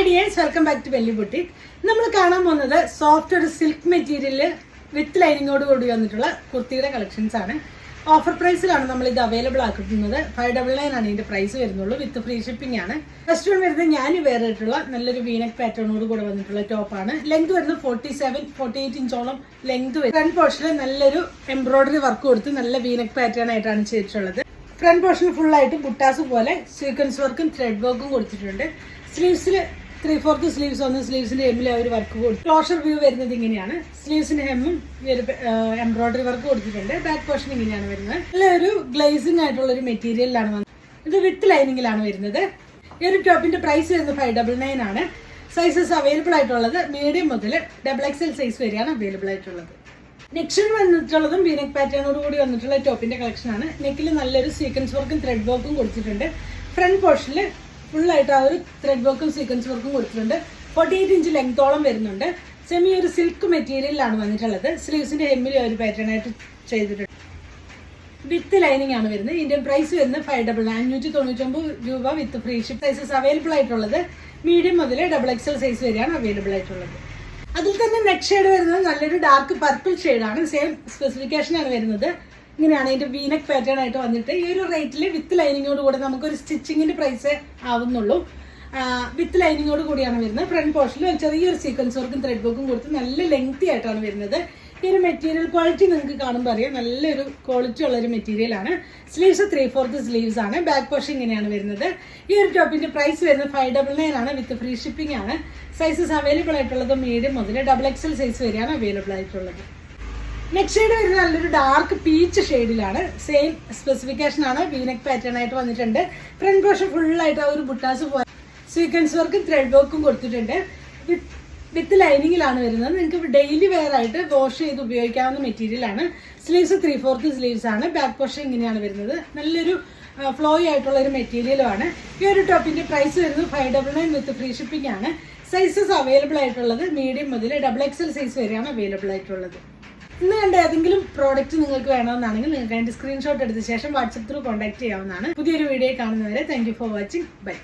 Hi dears welcome back to വെല്ലി ബുട്ടി നമ്മൾ കാണാൻ പോകുന്നത് സോഫ്റ്റ് ഒരു സിൽക്ക് മെറ്റീരിയൽ വിത്ത് ലൈനിങ്ങോട് കൂടി വന്നിട്ടുള്ള കുർത്തിയുടെ കളക്ഷൻസ് ആണ്. ഓഫർ പ്രൈസിലാണ് നമ്മൾ ഇത് അവൈലബിൾ ആക്കുന്നത് ഫൈവ് ഡബിൾ നയൻ ആണ് ഇതിന്റെ പ്രൈസ് വരുന്നുള്ളൂ. വിത്ത് ഫ്രീ ഷിപ്പിംഗ് ആണ്. ഫസ്റ്റ് വൺ വരുന്നത് ഞാൻ വേറെ ആയിട്ടുള്ള നല്ലൊരു വീനക് പാറ്റേണോട് കൂടെ വന്നിട്ടുള്ള ടോപ്പാണ് ലെങ്ത് വരുന്നത് ഫോർട്ടി സെവൻ ഫോർട്ടി എയ്റ്റ് ഇഞ്ചോളം ലെങ്ത് വരും ഫ്രണ്ട് പോർഷനിൽ നല്ലൊരു എംബ്രോയിഡറി വർക്ക് കൊടുത്ത് നല്ല വീനക് പാറ്റേൺ ആയിട്ടാണ് ചെയ്തിട്ടുള്ളത്. ഫ്രണ്ട് പോർഷൻ ഫുൾ ആയിട്ട് ബുട്ടാസ് പോലെ സീക്വൻസ് വർക്കും ത്രെഡ് വർക്കും കൊടുത്തിട്ടുണ്ട്. സ്ലീവ്സിൽ ത്രീ ഫോർത്ത് സ്ലീവ്സ് ഒന്ന് സ്ലീവ്സിന്റെ എമ്മിൽ അവർ വർക്ക് കൊടുത്തു ക്ലോഷർ വ്യൂ വരുന്നത് ഇങ്ങനെയാണ്. സ്ലീവ്സിന്റെ ഹെമ്മും എംബ്രോയിഡറി വർക്ക് കൊടുത്തിട്ടുണ്ട്. ബാക്ക് പോർഷൻ ഇങ്ങനെയാണ് വരുന്നത്. നല്ലൊരു ഗ്ലേസിംഗ് ആയിട്ടുള്ള ഒരു മെറ്റീരിയലിലാണ് വന്നത്. ഇത് വിത്ത് ലൈനിങ്ങിലാണ് വരുന്നത്. ഈ ഒരു ടോപ്പിന്റെ പ്രൈസ് വരുന്നത് ഫൈവ് ഡബിൾ നയൻ ആണ്. സൈസസ് അവൈലബിൾ ആയിട്ടുള്ളത് മീഡിയം മുതൽ ഡബിൾ എക്സ് എൽ സൈസ് വരെയാണ് അവൈലബിൾ ആയിട്ടുള്ളത്. നെക്സ്റ്റ് വന്നിട്ടുള്ളതും വീനക് പാറ്റേണോട് കൂടി വന്നിട്ടുള്ള ടോപ്പിന്റെ കളക്ഷൻ ആണ്. നെക്കിൽ നല്ലൊരു സീക്വൻസ് വർക്കും ത്രെഡ് വർക്കും കൊടുത്തിട്ടുണ്ട്. ഫ്രണ്ട് പോർഷനിൽ ഫുള്ളായിട്ട് ആ ഒരു ത്രെഡ് വർക്കും സീക്വൻസ് വർക്കും കൊടുത്തിട്ടുണ്ട്. ഫോർട്ടി എയ്റ്റ് ഇഞ്ച് ലെങ്തോളം വരുന്നുണ്ട്. സെമി ഒരു സിൽക്ക് മെറ്റീരിയലിലാണ് വന്നിട്ടുള്ളത്. സ്ലീവ്സിന്റെ ഹെമ്മിൽ ഒരു പാറ്റേൺ ആയിട്ട് ചെയ്തിട്ടുണ്ട്. വിത്ത് ലൈനിങ് ആണ് വരുന്നത്. ഇതിന്റെ പ്രൈസ് വരുന്നത് ഫൈവ് ഡബിൾ നയൻ അഞ്ഞൂറ്റി തൊണ്ണൂറ്റൊമ്പത് രൂപ with free ship sizes available ആയിട്ടുള്ളത്. മീഡിയം മുതൽ ഡബിൾ എക്സൽ സൈസ് വരെയാണ് അവൈലബിൾ ആയിട്ടുള്ളത്. അതിൽ തന്നെ നെക്സ്റ്റ് ഷെയ്ഡ് വരുന്നത് നല്ലൊരു ഡാർക്ക് പർപ്പിൾ ഷെയ്ഡാണ് സെയിം സ്പെസിഫിക്കേഷൻ ആണ് വരുന്നത്. ഇങ്ങനെയാണ് ഇതിന്റെ വീനക് പാറ്റേൺ ആയിട്ട് വന്നിട്ട് ഈ ഒരു റേറ്റിൽ വിത്ത് ലൈനിങ്ങോട് കൂടെ നമുക്കൊരു സ്റ്റിച്ചിങ്ങിന്റെ പ്രൈസ് ആവുന്നുള്ളൂ. വിത്ത് ലൈനിങ്ങോട് കൂടിയാണ് വരുന്നത്. ഫ്രണ്ട് പോർഷനിൽ ചെറിയൊരു സീക്വൻസ് വർക്കും ത്രെഡ് വർക്കും കൊടുത്ത് നല്ല ലെങ്തി ആയിട്ടാണ് വരുന്നത്. ഈ ഒരു മെറ്റീരിയൽ ക്വാളിറ്റി നിങ്ങൾക്ക് കാണുമ്പോൾ അറിയാം നല്ലൊരു ക്വാളിറ്റി ഉള്ള ഒരു മെറ്റീരിയൽ ആണ്. സ്ലീവ്സ് ത്രീ ഫോർത്ത് സ്ലീവ്സ് ആണ്. ബാക്ക് പോർഷൻ ഇങ്ങനെയാണ് വരുന്നത്. ഈ ഒരു ടോപ്പിന്റെ പ്രൈസ് വരുന്നത് ഫൈവ് ഡബിൾ നയൻ ആണ് വിത്ത് ഫ്രീ ഷിപ്പിംഗ് ആണ്. സൈസസ് അവൈലബിൾ ആയിട്ടുള്ളത് മീഡിയം മുതൽ ഡബിൾ എക്സൽ സൈസ് വരെയാണ് അവൈലബിൾ ആയിട്ടുള്ളത്. നെക്സ്റ്റ് ഷെയ്ഡ് വരുന്നത് നല്ലൊരു ഡാർക്ക് പീച്ച് ഷെയ്ഡിലാണ് സെയിം സ്പെസിഫിക്കേഷൻ ആണ്. വീനക് പാറ്റേൺ ആയിട്ട് വന്നിട്ടുണ്ട്. ഫ്രണ്ട് പോർഷൻ ഫുള്ളായിട്ട് ആ ഒരു ബുട്ടാസ് പോലെ സീക്വൻസ് വർക്കും ത്രെഡ് വർക്കും കൊടുത്തിട്ടുണ്ട്. വിത്ത് ലൈനിങ്ങിലാണ് വരുന്നത്. നിങ്ങൾക്ക് ഡെയിലി വെയർ ആയിട്ട് വാഷ് ചെയ്ത് ഉപയോഗിക്കാവുന്ന മെറ്റീരിയൽ ആണ്. സ്ലീവ്സ് ത്രീ ഫോർത്ത് സ്ലീവ്സ് ആണ്. ബാക്ക് പോർഷൻ ഇങ്ങനെയാണ് വരുന്നത്. നല്ലൊരു ഫ്ലോയി ആയിട്ടുള്ള ഒരു മെറ്റീരിയലുമാണ് ഈ ഒരു ടോപ്പിന്റെ പ്രൈസ് വരുന്നത് five double nine with free shipping ആണ്. സൈസസ് അവൈലബിൾ ആയിട്ടുള്ളത്. മീഡിയം മുതൽ ഡബിൾ എക്സൽ സൈസ് വരെയാണ് അവൈലബിൾ ആയിട്ടുള്ളത്. ഇന്ന് കണ്ട ഏതെങ്കിലും പ്രോഡക്റ്റ് നിങ്ങൾക്ക് വേണമെന്നാണെങ്കിൽ നിങ്ങൾക്ക് അതിന്റെ സ്ക്രീൻഷോട്ട് എടുത്ത ശേഷം വാട്സപ്പ് ത്രൂ കോൺടാക്ട് ചെയ്യാവുന്നതാണ്. പുതിയൊരു വീഡിയോ കാണുന്നവരെ താങ്ക് ഫോർ വാച്ചിങ് ബൈ